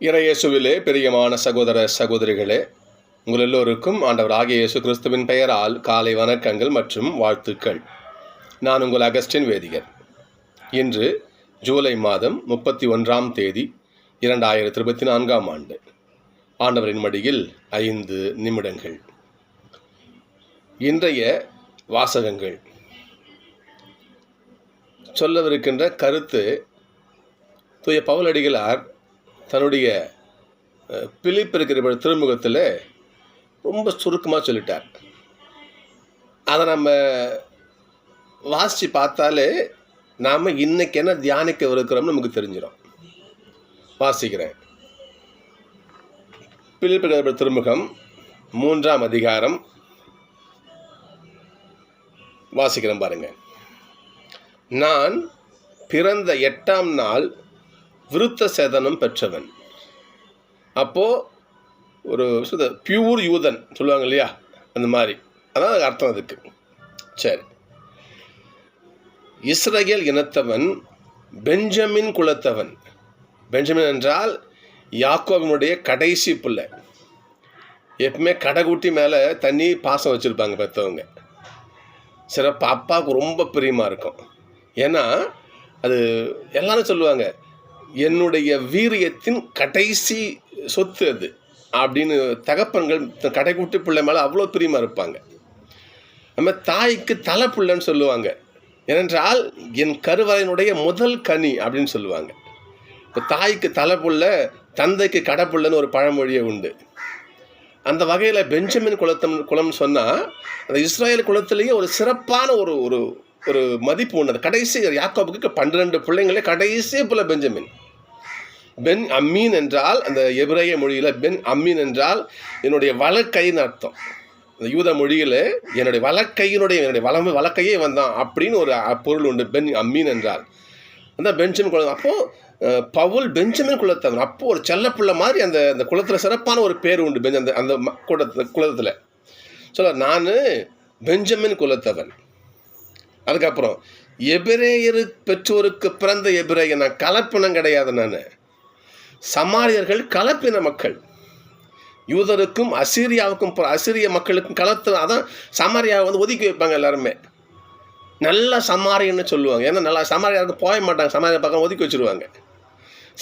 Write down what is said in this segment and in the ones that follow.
இறையேசுவிலே பிரியமான சகோதர சகோதரிகளே உங்கள் எல்லோருக்கும் ஆண்டவர் ஆகிய இயேசு கிறிஸ்துவின் பெயரால் காலை வணக்கங்கள் மற்றும் வாழ்த்துக்கள். நான் உங்கள் அகஸ்டின் வேதிகர். இன்று ஜூலை மாதம் முப்பத்தி ஒன்றாம் தேதி இரண்டாயிரத்தி இருபத்தி நான்காம் ஆண்டு. ஆண்டவரின் மடியில் ஐந்து நிமிடங்கள். இன்றைய வாசகங்கள். சொல்லவிருக்கின்ற கருத்து தூய பவுலடிகளார் தன்னுடைய பிலிப் இருக்கிற திருமுகத்தில் ரொம்ப சுருக்கமாக சொல்லிட்டார். அதை நம்ம வாசித்து பார்த்தாலே நாம் இன்னைக்கு என்ன தியானிக்க இருக்கிறோம்னு நமக்கு தெரிஞ்சிடும் வாசிக்கிறேன். பிலிப்பு இருக்கிற திருமுகம் மூன்றாம் அதிகாரம். வாசிக்கிறேன் பாருங்கள் நான் பிறந்த எட்டாம் நாள் விருத்த சேதனம் பெற்றவன். அப்போது ஒரு பியூர் யூதன் சொல்லுவாங்க இல்லையா? அந்த மாதிரி. அதான் அதுக்கு அர்த்தம் அதுக்கு. சரி. இஸ்ரேல் இனத்தவன் பெஞ்சமின் குலத்தவன். பெஞ்சமின் என்றால் யாக்கோவனுடைய கடைசி பிள்ளை. எப்பவுமே கடைக்குட்டி மேலே தண்ணி பாசம் வச்சுருப்பாங்க பெற்றவங்க சிறப்பு அப்பாவுக்கு ரொம்ப பிரியமாக இருக்கும். ஏன்னா அது எல்லாரும் சொல்லுவாங்க என்னுடைய வீரியத்தின் கடைசி சொத்து அது. அப்படின்னு தகப்பன்கள் கடைக்குட்டி பிள்ளை மேலே அவ்வளோ பிரியமாக இருப்பாங்க. நம்ம தாய்க்கு தலை பிள்ளைன்னு சொல்லுவாங்க. ஏனென்றால் என் கருவறையினுடைய முதல் கனி அப்படின்னு சொல்லுவாங்க. இப்போ தாய்க்கு தலை புள்ள தந்தைக்கு கடைப்புள்ளன்னு ஒரு பழமொழியே உண்டு. அந்த வகையில் பெஞ்சமின் குலத்தம் குலம்னு சொன்னால் அந்த இஸ்ராயல் குலத்திலேயே ஒரு சிறப்பான ஒரு ஒரு ஒரு மதிப்பு உண்டு. கடைசி யாக்கோபுக்கு பன்னிரெண்டு பிள்ளைங்களே கடைசி புள்ள பெஞ்சமின். பென் அம்மீன் என்றால் அந்த எபிரேய மொழியில் பென் அம்மீன் என்றால் என்னுடைய வழக்கைன்னு அர்த்தம். அந்த யூத மொழியில் என்னுடைய வழக்கையினுடைய என்னுடைய வளம் வழக்கையே வந்தான் அப்படின்னு ஒரு பொருள் உண்டு பென் அம்மீன் என்றால். அந்த பெஞ்சமின் குலம் அப்போது பவுல் பெஞ்சமின் குலத்தவன் அப்போ ஒரு செல்லப்புள்ள மாதிரி அந்த அந்த குலத்தில் சிறப்பான ஒரு பேர் உண்டு பெஞ்ச அந்த அந்த குளத்து குலத்தில். சொல்ல நான் பெஞ்சமின் குலத்தவன். அதுக்கப்புறம் எபிரேயரு பெற்றோருக்கு பிறந்த எபிரேயன்? நான் கலப்பினம் கிடையாது நான். சமாரியர்கள் கலப்பின மக்கள். யூதருக்கும் அசீரியாவுக்கும் அசிரிய மக்களுக்கும் கலத்து அதான் சமாரியாவை வந்து ஒதுக்கி வைப்பாங்க எல்லாருமே. நல்ல சமாரியன்னு சொல்லுவாங்க. ஏன்னா நல்லா சமாரியாருக்கு போக மாட்டாங்க. சமாரியா பக்கம் ஒதுக்கி வச்சிருவாங்க.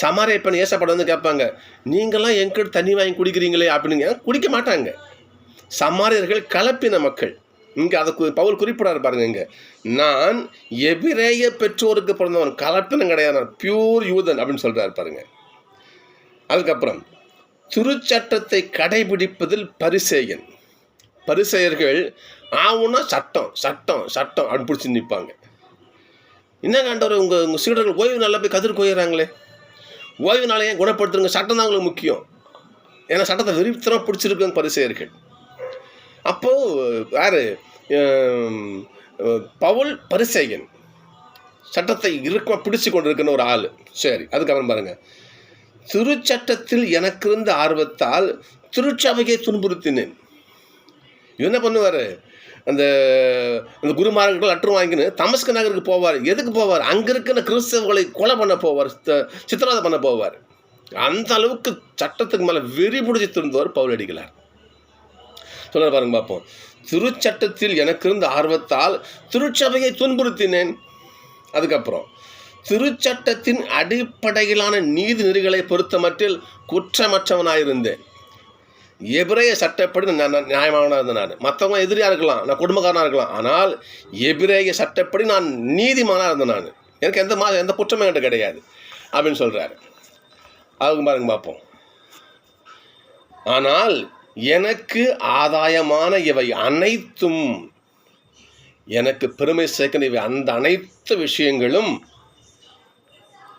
சமாரிய பெண் ஏசப்பட வந்து கேட்பாங்க நீங்களாம் என்கிட்ட தண்ணி வாங்கி குடிக்கிறீங்களே அப்படிங்க குடிக்க மாட்டாங்க. சமாரியர்கள் கலப்பின மக்கள். இங்கே அதை பவுல் குறிப்பிடாரு பாருங்க இங்கே. நான் எபிரேய பெற்றோருக்கு பிறந்தவன் கலப்பினம் கிடையாது நான் பியூர் யூதன் அப்படின்னு சொல்கிறாரு பாருங்கள் அதுக்கப்புறம் திருச்சட்டத்தை கடைபிடிப்பதில் பரிசேயன். பரிசெயர்கள் ஆவுன்னா சட்டம் சட்டம் சட்டம் அப்படின்னு பிடிச்சி நிற்பாங்க என்ன காண்டவர் உங்கள் உங்கள் சீடர்கள் ஓய்வு நல்லா போய் கதிர் கோயிறாங்களே ஓய்வு நாளையே ஏன் குணப்படுத்துறங்க? சட்டம் தான் உங்களுக்கு முக்கியம். ஏன்னா சட்டத்தை விரித்தனம் பிடிச்சிருக்குங்க பரிசெயர்கள். அப்போது யார்? பவுல் பரிசேகன் சட்டத்தை இருக்க பிடிச்சு கொண்டு இருக்கிற ஒரு ஆள். சரி அதுக்கப்புறம் பாருங்கள் திருச்சட்டத்தில் எனக்கிருந்த ஆர்வத்தால் திருச்சபையை துன்புறுத்தினேன். என்ன பண்ணுவார்? அந்த அந்த குருமார்கள் லெட்டர் வாங்கின்னு தமஸ்க நகருக்கு போவார். எதுக்கு போவார்? அங்கே இருக்கிற கிறிஸ்தவர்களை கொலை பண்ண போவார். சித்திரவதை பண்ண போவார். அந்த அளவுக்கு சட்டத்துக்கு மேலே வெறி பிடிச்சி திருந்தவர் பவுலடிகளார் சொல்ல பாருங்க பார்ப்போம். திருச்சட்டத்தில் எனக்கு இருந்த ஆர்வத்தால் திருச்சபையை துன்புறுத்தினேன். அதுக்கப்புறம் திருச்சட்டத்தின் அடிப்படையிலான நீதி நெறிகளை பொறுத்தமட்டில் குற்றமற்றவனாயிருந்தேன். எபிரேய சட்டப்படி நான் நான் நியாயமானவனாக இருந்தேன் நான். மற்றவங்க எதிரியாக இருக்கலாம் நான் குடும்பக்காரனாக இருக்கலாம். ஆனால் எபிரேய சட்டப்படி நான் நீதிமானாக இருந்தேன் நான். எனக்கு எந்த மா எந்த குற்றமும் என்கிட்ட கிடையாது அப்படின்னு சொல்கிறாரு அவங்க பாருங்க பார்ப்போம் ஆனால் எனக்கு ஆதாயமான இவை அனைத்தும் எனக்கு பெருமை சேர்க்கிற இவை அந்த அனைத்து விஷயங்களும்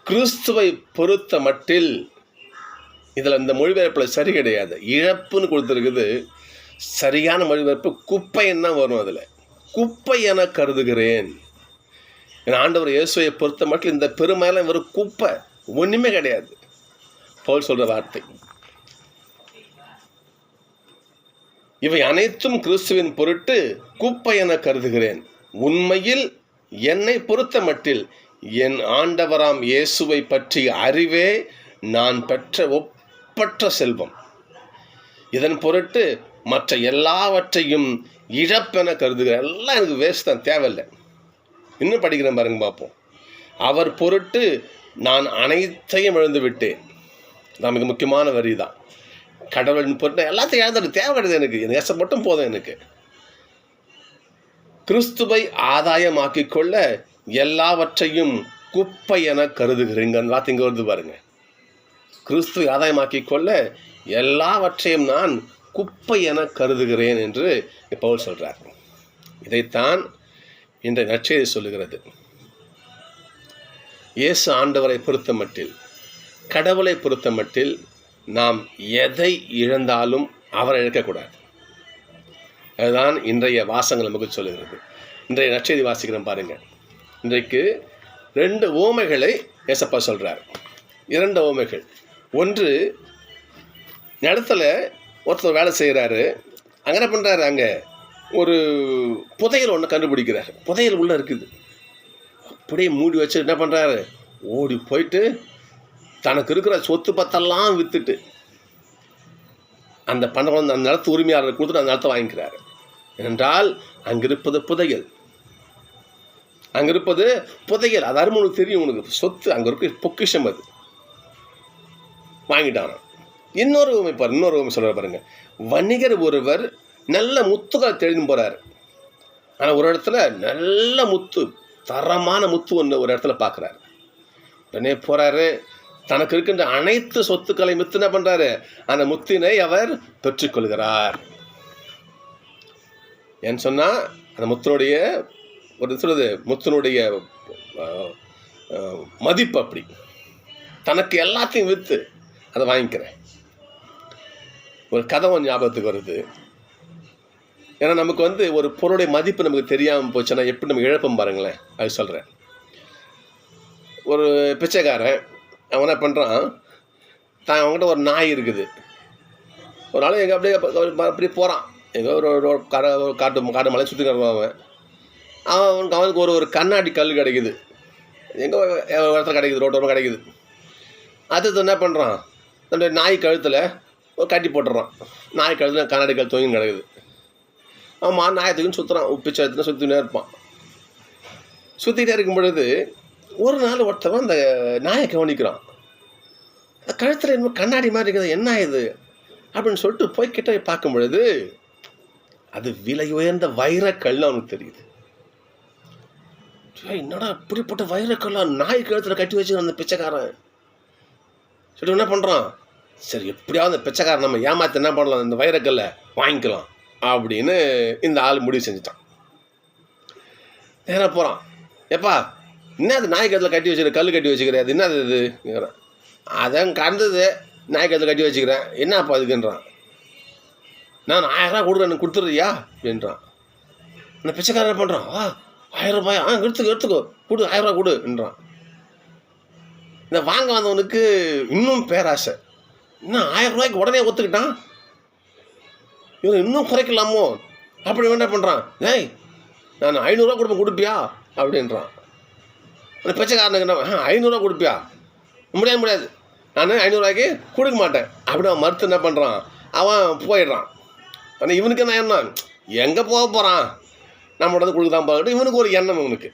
கிறிஸ்துவை பொறுத்த மட்டில் இதில் இந்த மொழிபெயர்ப்பில் சரி கிடையாது. இழப்புன்னு கொடுத்துருக்குது. சரியான மொழிபெயர்ப்பு குப்பைன்னு தான் வரும் அதில். குப்பை என கருதுகிறேன். என் ஆண்டவர் இயேசுவை பொறுத்த மட்டும் இந்த பெருமையெல்லாம் வெறும் குப்பை. ஒன்றுமே கிடையாது. போல் சொல்கிற வார்த்தை. இவை அனைத்தும் கிறிஸ்துவின் பொருட்டு குப்பை என கருதுகிறேன். உண்மையில் என்னை பொறுத்த மட்டில் என் ஆண்டவராம் இயேசுவை பற்றிய அறிவே நான் பெற்ற ஒப்பற்ற செல்வம். இதன் பொருட்டு மற்ற எல்லாவற்றையும் இழப்பென கருதுகிறேன் எல்லாம் எனக்கு வேஸ்ட் தான் தேவையில்லை. இன்னும் படிக்கிறேன் பாருங்க பார்ப்போம் அவர் பொருட்டு நான் அனைத்தையும் எழுந்து விட்டேன். நமக்கு முக்கியமான வரி தான். கடவுளின் பொருட்டு எல்லாத்தையும் இழந்துட்டு தேவை கிடையாது எனக்கு. எனக்கு நேசம் மட்டும் போதும் எனக்கு. கிறிஸ்துவை ஆதாயமாக்கிக் கொள்ள எல்லாவற்றையும் குப்பை என கருதுகிறீங்க இங்கே வருது பாருங்க. கிறிஸ்துவை ஆதாயமாக்கிக் கொள்ள எல்லாவற்றையும் நான் குப்பை என கருதுகிறேன் என்று பவுல் சொல்கிறார் இதைத்தான் இந்த நற்செய்தி சொல்லுகிறது. இயேசு ஆண்டவரை பொறுத்த மட்டில் கடவுளை பொறுத்த மட்டில் நாம் எதை இழந்தாலும் அவரை இழக்கக்கூடாது. அதுதான் இன்றைய வாசங்கள் நமக்கு சொல்லுகிறது. இன்றைய நற்செய்தி வாசிக்கிறோம் பாருங்க. இன்றைக்கு ரெண்டு ஓமைகளை ஏசப்பா சொல்கிறார் இரண்டு ஓமைகள். ஒன்று இடத்துல ஒருத்தர் வேலை செய்கிறாரு அங்கே என்ன பண்ணுறாரு அங்கே ஒரு புதையல் ஒன்று கண்டுபிடிக்கிறார். புதையல் உள்ளே இருக்குது. அப்படியே மூடி வச்சு என்ன பண்ணுறாரு ஓடி போயிட்டு தனக்கு இருக்கிற சொத்து பத்தெல்லாம் விற்றுட்டு அந்த பணம் அந்த நிலத்து உரிமையாளர் கொடுத்துட்டு அந்த நிலத்தை வாங்கிக்கிறாரு. என்றால் அங்கிருப்பது புதையல். அங்கே இருப்பது புதையல். அது அருமை உனக்கு தெரியும் உனக்கு. சொத்து அங்கே இருக்க பொக்கிஷம் அது. வாங்கிட்டான். இன்னொரு உண்மை பாரு இன்னொரு உண்மை சொல்கிற பாருங்க. வணிகர் ஒருவர் நல்ல முத்துகளை தெரிந்து போகிறார் ஆனால் ஒரு இடத்துல நல்ல முத்து தரமான முத்து ஒன்று ஒரு இடத்துல பார்க்குறாரு உடனே போகிறாரு தனக்கு இருக்கின்ற அனைத்து சொத்துக்களை மித்து என்ன பண்றாரு? அந்த முத்தினை அவர் பெற்றுக்கொள்கிறார். ஏன்னு சொன்னால் அந்த முத்தினுடைய ஒரு சொல்வது முத்தினுடைய மதிப்பு அப்படி. தனக்கு எல்லாத்தையும் விற்று அதை வாங்கிக்கிறேன். ஒரு கதை ஞாபகத்துக்கு வருது. ஏன்னா நமக்கு வந்து ஒரு பொருளுடைய மதிப்பு நமக்கு தெரியாமல் போச்சுன்னா எப்படி நம்ம இழப்போம் பாருங்களேன். அது சொல்கிறேன் ஒரு பிச்சைக்காரன் அவன் என்ன பண்ணுறான் தான் அவங்ககிட்ட ஒரு நாய் இருக்குது. ஒரு நாள் எங்கே அப்படியே அப்படியே போகிறான் எங்கே ஒரு ஒரு கடை காட்டு காட்டு மலை சுற்றி கிடப்பான் அவன். அவன் அவனுக்கு அவனுக்கு ஒரு ஒரு கண்ணாடி கல் கிடைக்குது. எங்கே ஒரு இடத்துல கிடைக்குது ரோட்டோரம் கிடைக்குது. அடுத்தது என்ன பண்ணுறான் நம்முடைய நாய் கழுத்தில் ஒரு கட்டி போட்டுடுறான் நாய் கழுத்தில் கண்ணாடி கல் தூங்கி கிடக்குது. அவன் நாயத்துக்குன்னு சுற்றுறான் உப்பு எடுத்துன்னு சுற்றினே இருப்பான். சுற்றிட்டே இருக்கும் பொழுது ஒரு நாள் ஒருத்தவன் அந்த நாயை கவனிக்கிறான். அந்த கழுத்தில் என்னமோ கண்ணாடி மாதிரி இருக்குது. என்ன இது? அப்படின்னு சொல்லிட்டு போய் கிட்ட பார்க்கும் பொழுது அது விலை உயர்ந்த வைரக்கல் அவனுக்கு தெரியுது. ஏய், என்னடா இப்படிப்பட்ட வைரக்கல்லா நாய் கழுத்தில் கட்டி வச்சு அந்த பிச்சைக்காரன்? சரி என்ன பண்ணுறான் சரி எப்படியாவது அந்த பிச்சைக்காரன் நம்ம ஏமாத்த என்ன பண்ணலாம்? இந்த வைரக்கல்லை வாங்கிக்கலாம் அப்படின்னு இந்த ஆள் முடிவு செஞ்சுட்டான். நேராக போகிறான் எப்பா என்ன அது நாய் கழுத்தில் கட்டி வச்சுக்கிற கல் கட்டி வச்சுக்கிறேன் அது என்னது இது? அதான் கடந்தது நாய் கழுத்தில் கட்டி வச்சுக்கிறேன். என்னப்பா அதுக்குன்றான் நான் ஆயிரம் ரூபா கொடுக்குறேன் கொடுத்துட்றியா? அப்படின்றான் அந்த பிச்சைக்காரன் என்ன பண்ணுறான் ஆ ஆயிரம் ரூபாயா? ஆ எடுத்துக்கோ எடுத்துக்கோ. கொடு ஆயிரம் ரூபா கொடுன்றான் இந்த வாங்க வந்தவனுக்கு இன்னும் பேராசை. இன்னும் ஆயிரம் ரூபாய்க்கு உடனே ஒத்துக்கிட்டான். இவன் இன்னும் குறைக்கலாமோ? அப்படி என்ன பண்ணுறான் ஏய் நான் ஐநூறுரூவா கொடுப்பேன் கொடுப்பியா? அப்படின்றான். அந்த பிச்சைக்காரனுக்கு என்ன ஆ ஐநூறுரூவா கொடுப்பியா? முடியாது முடியாது. நான் ஐநூறுரூவாய்க்கு கொடுக்க மாட்டேன். அப்படி அவன் மறுத்து என்ன பண்ணுறான் அவன் போயிடுறான். ஆனால் இவனுக்கு என்ன என்ன எங்கே போக போகிறான் நம்மளோட வந்து கொடுக்க தான் இவனுக்கு ஒரு எண்ணம் இவனுக்கு.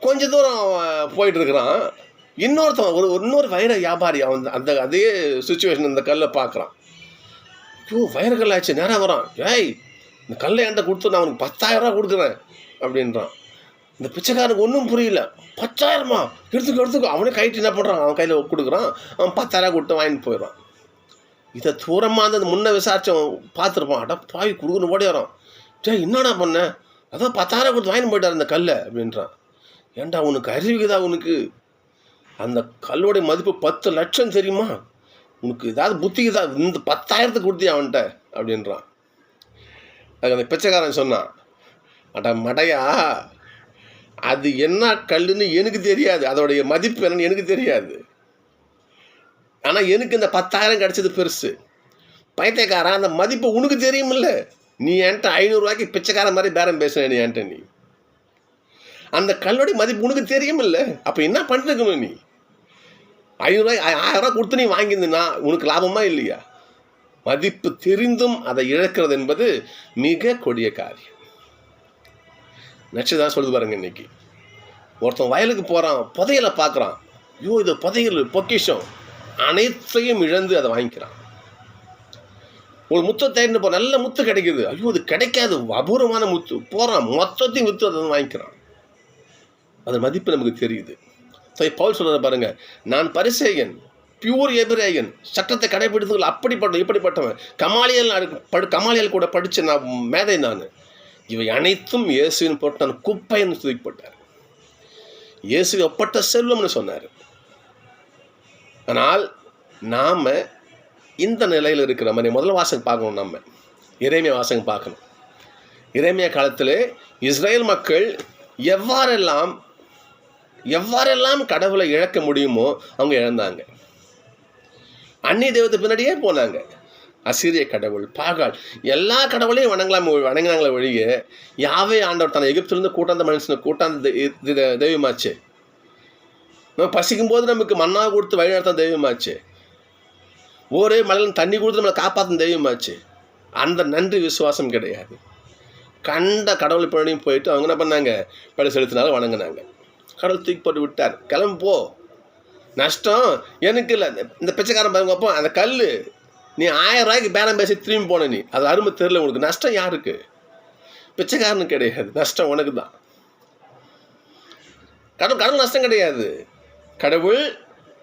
கொஞ்ச தூரம் அவன் போயிட்டு இருக்கிறான். இன்னொருத்தன் ஒரு இன்னொரு வைர வியாபாரி அவன் அந்த அதே சுச்சுவேஷன் இந்த கல்லை பார்க்குறான். ஐயோ வைர ஆச்சு நேராக வரான். ஏய் இந்த கல்லை என்கிட்ட கொடுத்து நான் அவனுக்கு பத்தாயிரம் கொடுக்குறேன் அப்படின்றான். இந்த பிச்சைக்காரனுக்கு ஒன்றும் புரியல. பத்தாயிரமா? எடுத்துக்கோ எடுத்துக்கோ. அவனே கைட்டு என்ன பண்ணுறான் அவன் கையில் கொடுக்குறான். அவன் பத்தாயிரம் கொடுத்து வாங்கிட்டு போயிடுறான். இதை தூரமாக அந்த முன்ன விசாரிச்சவன் பார்த்துருப்பான். அட பாய் கொடுக்குன்னு ஓடி வரான் என்னடா பண்ண? அதான் பத்தாயிரம் கொடுத்து வாங்கிட்டு போயிட்டார் அந்த கல்லை அப்படின்றான். ஏன்டா உனக்கு அறிவிக்குதா உனக்கு? அந்த கல்லோடைய மதிப்பு பத்து லட்சம் தெரியுமா? உனக்கு ஏதாவது புத்திக்குதா? இந்த பத்தாயிரத்துக்கு கொடுத்தியா அவன்கிட்ட? அப்படின்றான். அதுக்கு அந்த பிச்சைக்காரன் சொன்னான். அட மடையா அது என்ன கல்லுன்னு எனக்கு தெரியாது. அதோடைய மதிப்பு என்னன்னு எனக்கு தெரியாது. ஆனால் எனக்கு இந்த பத்தாயிரம் கிடச்சது பெருசு. பைத்தியக்காரன் அந்த மதிப்பு உனக்கு தெரியுமில்ல. நீ என்கிட்ட ஐநூறுரூவாய்க்கு பிச்சைக்காரன் மாதிரி பேரம் பேசுன நீ என்கிட்ட நீ. அந்த கல்லோடைய மதிப்பு உனக்கு தெரியுமில்ல? அப்போ என்ன பண்ணிருக்கணும் நீ? ஐநூறுரூவாய் ஆயிரம் ரூபாய் கொடுத்து நீ வாங்கியிருந்தா உனக்கு லாபமா இல்லையா? மதிப்பு தெரிந்தும் அதை இழக்கிறது என்பது மிக கொடிய காரியம். நச்சு தான் சொல்லுது பாருங்க இன்னைக்கு. ஒருத்தன் வயலுக்கு போகிறான் புதையலை பார்க்குறான். ஐயோ இது புதையல் பொக்கிஷம். அனைத்தையும் இழந்து அதை வாங்கிக்கிறான். ஒரு முத்தை தயாரின்னு போ நல்ல முத்து கிடைக்குது. ஐயோ அது கிடைக்காது. அபூர்வமான முத்து. போகிறான் மொத்தத்தையும் விற்று அதை வாங்கிக்கிறான். அது மதிப்பு நமக்கு தெரியுது. ஸோ பவுல் சொல்கிறத பாருங்கள் நான் பரிசேயன் பியூர் எபிரேயன் சட்டத்தை கடைபிடித்துகள் அப்படிப்பட்ட இப்படிப்பட்டவன். கமாலியல் படு கமாலியல் கூட படித்த நான் மேதை நான். இவை அனைத்தும் இயேசுவின் போட்டு நான் குப்பைன்னு தூக்கிப்பட்டார் இயேசு ஒப்பட்ட செல்வம்னு சொன்னார். ஆனால் நாம் இந்த நிலையில் இருக்கிற மாதிரி முதல்ல வாசகம் பார்க்கணும் நம்ம. இறைமைய வாசகம் பார்க்கணும். இறைமைய காலத்தில் இஸ்ரேல் மக்கள் எவ்வாறெல்லாம் எவ்வாறெல்லாம் கடவுளை இழக்க முடியுமோ அவங்க இழந்தாங்க. அந்நிய தெய்வத்துக்கு பின்னாடியே போனாங்க. அசிரிய கடவுள் பாகால் எல்லா கடவுளையும் வணங்கலாம் வணங்கினாங்களே ஒழிய யாவே ஆண்டவர் தன் எகிப்திலிருந்து கூட்டாந்த மனுஷனை கூட்டாந்த தெய்வமாச்சு. நம்ம பசிக்கும் போது நமக்கு மண்ணா கொடுத்து வழிநடத்த தெய்வமாச்சு. ஒரே மலையில் தண்ணி கொடுத்து நம்மளை காப்பாற்றும் தெய்வமாச்சு அந்த நன்றி விசுவாசம் கிடையாது. கண்ட கடவுள் பின்னாடியும் போயிட்டு அவங்க என்ன பண்ணாங்க? பழி செலுத்தினாலும் வணங்கினாங்க. கடவுள் தூக்கி போட்டு விட்டார். கிளம்பு போ. நஷ்டம் எனக்கு இல்லை. இந்த பிச்சைக்காரன் பாருங்க அப்போ அந்த கல் நீ ஆயிரம் ரூபாய்க்கு பேரம் பேசி திரும்பி போன நீ. அது அருமை தெரில உனக்கு நஷ்டம் யாருக்கு? பிச்சைக்காரனுக்கு கிடையாது. நஷ்டம் உனக்கு தான் கடவுள் கடவுள் நஷ்டம் கிடையாது. கடவுள்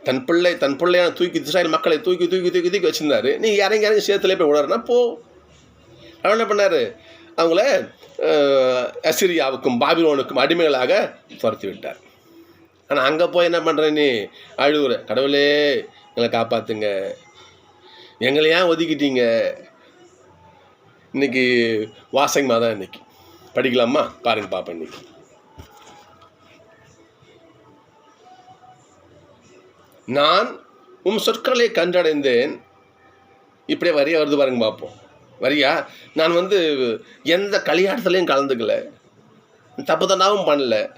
தன் பிள்ளை தன் பிள்ளையான தூக்கி இஸ்ராயல் மக்களை தூக்கி தூக்கி தூக்கி தூக்கி வச்சிருந்தாரு. நீ இறங்கி இறங்கி சேத்துல போய் விடுறனா போ. அவர் என்ன பண்ணார்? அவங்கள அசிரியாவுக்கும் பாபிலோனுக்கும் அடிமைகளாக துரத்தி விட்டார். ஆனால் அங்கே போய் என்ன பண்ணுற நீ? அழுகுற கடவுளே எங்களை காப்பாற்றுங்க எங்களை ஏன் ஒதுக்கிட்டீங்க? இன்னைக்கு வாசகமாக தான் இன்னைக்கு. படிக்கலாமா? பாருங்க பாப்பேன் இன்னைக்கு. நான் உம் சொற்களை கண்டடைந்தேன். இப்படியே வரியா வருது பாருங்க பார்ப்போம் வரியா? நான் வந்து எந்த கலியாட்டத்துலையும் கலந்துக்கல. தப்பு தண்டாவும் பண்ணல.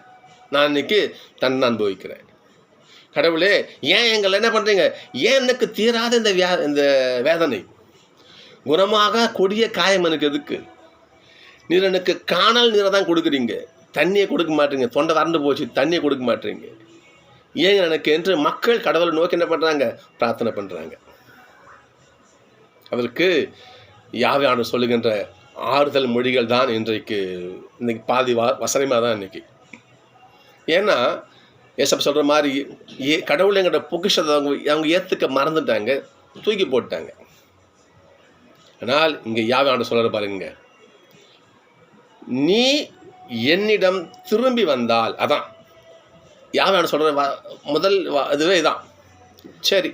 நான் இன்னைக்கு தன் அனுபவிக்கிறேன். கடவுளே ஏன் எங்களை என்ன பண்ணுறீங்க ஏன் எனக்கு தீராத இந்த வியா இந்த வேதனை? குணமாக கொடிய காயம் எனக்கு எதுக்கு? நீர் எனக்கு காணல் நீரை தான் கொடுக்குறீங்க. தண்ணியை கொடுக்க மாட்டீங்க. தொண்டை வறண்டு போச்சு. தண்ணியை கொடுக்க மாட்டீங்க. ஏங்க எனக்கு என்று மக்கள் கடவுளை நோக்கி என்ன பண்ணுறாங்க பிரார்த்தனை பண்ணுறாங்க அதற்கு யாவையான சொல்லுகின்ற ஆறுதல் மொழிகள் தான் இன்றைக்கு இன்னைக்கு பாதி வா வசனமாக தான் இன்னைக்கு. ஏன்னா ஏசப் சொல்கிற மாதிரி ஏ கடவுள் எங்கிட்ட பொக்கிஷத்தை அவங்க அவங்க ஏற்றுக்க மறந்துட்டாங்க தூக்கி போட்டாங்க. ஆனால் இங்கே யாவையான சொல்கிற பாருங்க. நீ என்னிடம் திரும்பி வந்தால் அதான் யாவையான சொல்கிற முதல் வா- இதுவே இதான். சரி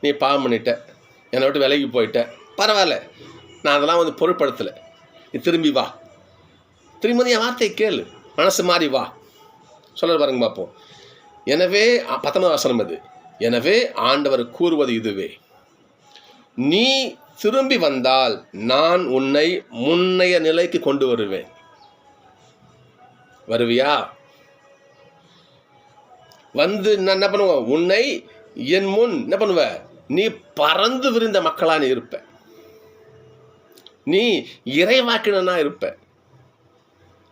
நீ பாவம் பண்ணிட்ட. என்னை விட்டு விலகி போயிட்ட. பரவாயில்ல நான் அதெல்லாம் வந்து பொருட்படுத்தலை. நீ திரும்பி வா. திரும்பி என் வார்த்தையை கேளு. மனசு மாறி வா. சொல்ல பாருங்க பார்ப்போம் எனவே பத்தொன்பது வசனம் அது. எனவே ஆண்டவர் கூறுவது இதுவே. நீ திரும்பி வந்தால் நான் உன்னை முன்னைய நிலைக்கு கொண்டு வருவேன். வருவியா? வந்து நான் என்ன பண்ணுவேன் உன்னை என் முன் என்ன பண்ணுவ? நீ பறந்து விரிந்த மக்களா நீ இருப்ப. நீ இறைவாக்கினா இருப்ப.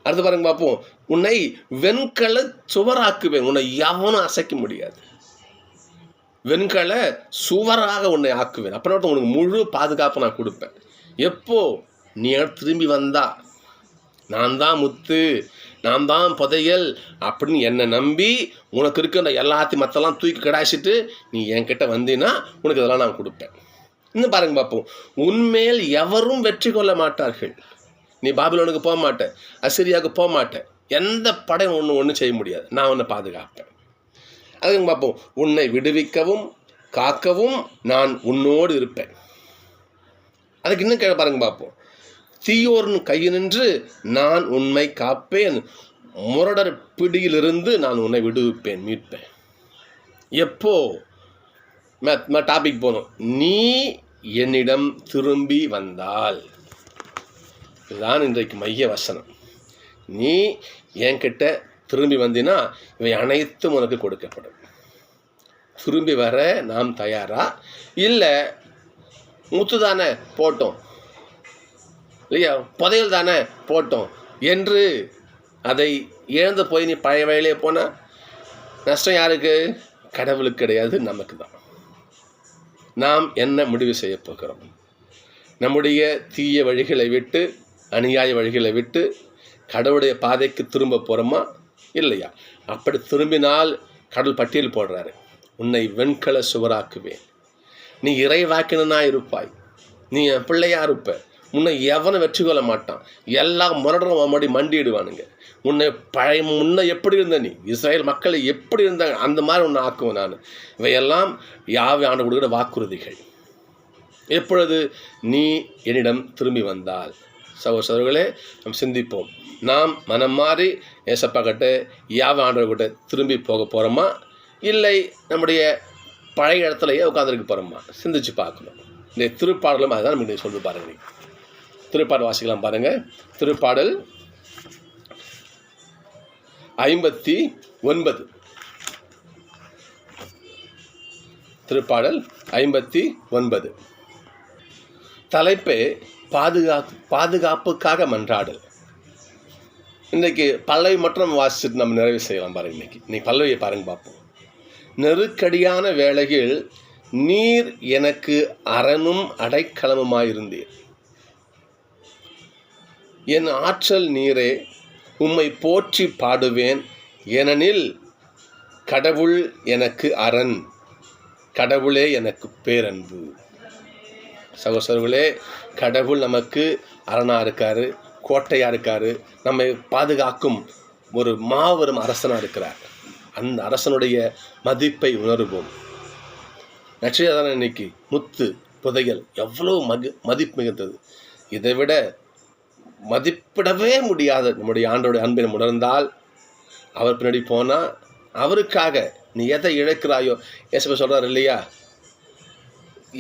அடுத்து பாருங்க பார்ப்போம் உன்னை வெண்கல சுவராக்குவேன். உன்னை எவனும் அசைக்க முடியாது. வெண்கல சுவராக உன்னை ஆக்குவேன். அப்புறம் உனக்கு முழு பாதுகாப்பு நான் கொடுப்பேன். எப்போ? நீ திரும்பி வந்தா. நான் தான் முத்து. நான் தான் புதையல் அப்படின்னு என்னை நம்பி உனக்கு இருக்கிற எல்லாத்தையும் மற்றெல்லாம் தூக்கி கிடாச்சிட்டு நீ என்கிட்ட வந்தீன்னா உனக்கு இதெல்லாம் நான் கொடுப்பேன். இன்னும் பாருங்க பார்ப்போம் உண்மையில் எவரும் வெற்றி கொள்ள மாட்டார்கள். நீ பாபிலோனுக்கு போக மாட்டேன் அசிரியாவுக்கு போக மாட்டேன். எந்த படம் ஒன்று ஒன்றும் செய்ய முடியாது. நான் உன்னை பாதுகாப்பேன். அதுக்கு பார்ப்போம் உன்னை விடுவிக்கவும் காக்கவும் நான் உன்னோடு இருப்பேன். அதுக்கு இன்னும் கே பாருங்க பார்ப்போம் தீயோரின் கையினின்று நான் உண்மை காப்பேன். முரடர் பிடியிலிருந்து நான் உன்னை விடுவிப்பேன் மீட்பேன். எப்போ? டாபிக் போகணும் நீ என்னிடம் திரும்பி வந்தால். இதுதான் இன்றைக்கு மைய வசனம். நீ என்கிட்ட திரும்பி வந்தினா இவை அனைத்தும் உனக்கு கொடுக்கப்படும். திரும்பி வர நாம் தயாரா? இல்லை. முத்து தானே போட்டோம். இல்லையா? புதையல் தானே போட்டோம். என்று அதை இழந்து போய் நீ பழைய வழியிலே போனால் நஷ்டம் யாருக்கு? கடவுளுக்கு கிடையாது நமக்கு தான். நாம் என்ன முடிவு செய்ய போகிறோம்? நம்முடைய தீய வழிகளை விட்டு அநியாய வழிகளை விட்டு கடவுளுடைய பாதைக்கு திரும்ப போகிறோமா இல்லையா? அப்படி திரும்பினால் கடவுள் பட்டியல் போடுறாரு. உன்னை வெண்கல சுவராக்குவேன். நீ இறைவாக்கினா இருப்பாய். நீ என் பிள்ளையா இருப்ப. உன்னை எவனும் வெற்றி கொள்ள மாட்டான். எல்லா முரடரும் மறுபடி மண்டிடுவானுங்க உன்னை பழைய முன்ன எப்படி இருந்த நீ? இஸ்ரேல் மக்களை எப்படி இருந்தாங்க? அந்த மாதிரி உன்னை ஆக்குவேன் நான். இவையெல்லாம் யாவை ஆண்டு கொடுக்குற வாக்குறுதிகள். எப்பொழுது நீ என்னிடம் திரும்பி வந்தால். சகோ சகோதரர்களே நாம் சிந்திப்போம். நாம் மனம் மாறி ஏசப்பா கிட்ட யாவை ஆண்டவர்கிட்ட திரும்பி போக போகிறோமா இல்லை நம்முடைய பழைய இடத்துலையே உட்காந்துருக்க போகிறோமா சிந்திச்சு பார்க்கணும். இந்த திருப்பாடலும் அதுதான் நம்ம சொல்லி பாருங்க திருப்பாடல் வாசிக்கலாம் பாருங்க. திருப்பாடல் ஐம்பத்தி ஒன்பது. திருப்பாடல் ஐம்பத்தி ஒன்பது. தலைப்பே பாதுகா பாதுகாப்புக்காக மன்றாடல். இன்றைக்கி பல்லவி மட்டும் வாசிச்சுட்டு நம்ம நிறைவு செய்யலாம் பாருங்க இன்னைக்கு. இன்னைக்கு பல்லவியை பாருங்க பார்ப்போம். நெருக்கடியான வேளையில் நீர் எனக்கு அரணும் அடைக்கலமுமாயிருந்தீர். என் ஆற்றல் நீரே உம்மை போற்றி பாடுவேன். ஏனெனில் கடவுள் எனக்கு அரண் கடவுளே எனக்கு பேரன்பு. சகோசரர்களே கடவுள் நமக்கு அரணாக இருக்காரு கோட்டையாக இருக்காரு நம்மை பாதுகாக்கும் ஒரு மாபெரும் அரசனாக இருக்கிறார். அந்த அரசனுடைய மதிப்பை உணர்வோம். நட்சத்திரம் இன்னைக்கு முத்து புதையல் எவ்வளோ மகு மதிப்பு மிகுந்தது. இதை விட மதிப்பிடவே முடியாத நம்முடைய ஆண்டோடைய அன்பின் உணர்ந்தால் அவர் பின்னாடி போனால் அவருக்காக நீ எதை இழக்கிறாயோ ஏசப்ப சொல்கிறார் இல்லையா?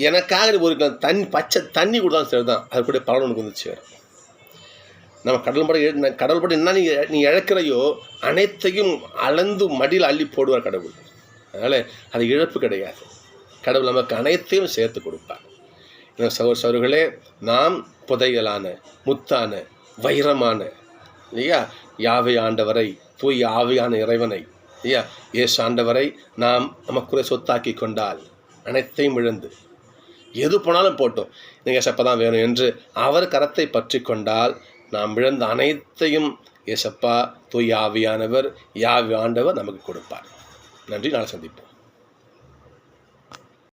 எனக்காக நீ ஒரு கிலோ தண்ணி பச்சை தண்ணி கொடுத்தாலும் சரி தான் அது கூட பலன் உனக்கு வந்து சேரும் நம்ம கடல் படம் இழ- கடல் படம் என்ன நீ நீ இழக்கிறையோ அனைத்தையும் அளந்து மடியில் அள்ளி போடுவார் கடவுள். அதனால் அது இழப்பு கிடையாது. கடவுள் நமக்கு அனைத்தையும் சேர்த்து கொடுப்பார். சகோதர சகோதரர்களே நாம் புதையலான முத்தான வைரமான இல்லையா? யாவை ஆண்டவரை தூய் ஆவியான இறைவனை இல்லையா? ஏசு ஆண்டவரை நாம் நமக்குரிய சொத்தாக்கி கொண்டால் அனைத்தையும் இழந்து எது போனாலும் போட்டோம். நீங்கள் ஏசப்பா தான் வேணும் என்று அவர் கரத்தை பற்றி கொண்டால் நாம் இழந்த அனைத்தையும் ஏசப்பா தூய் ஆவியானவர் யாவி ஆண்டவர் நமக்கு கொடுப்பார். நன்றி. நாளை சந்திப்போம்.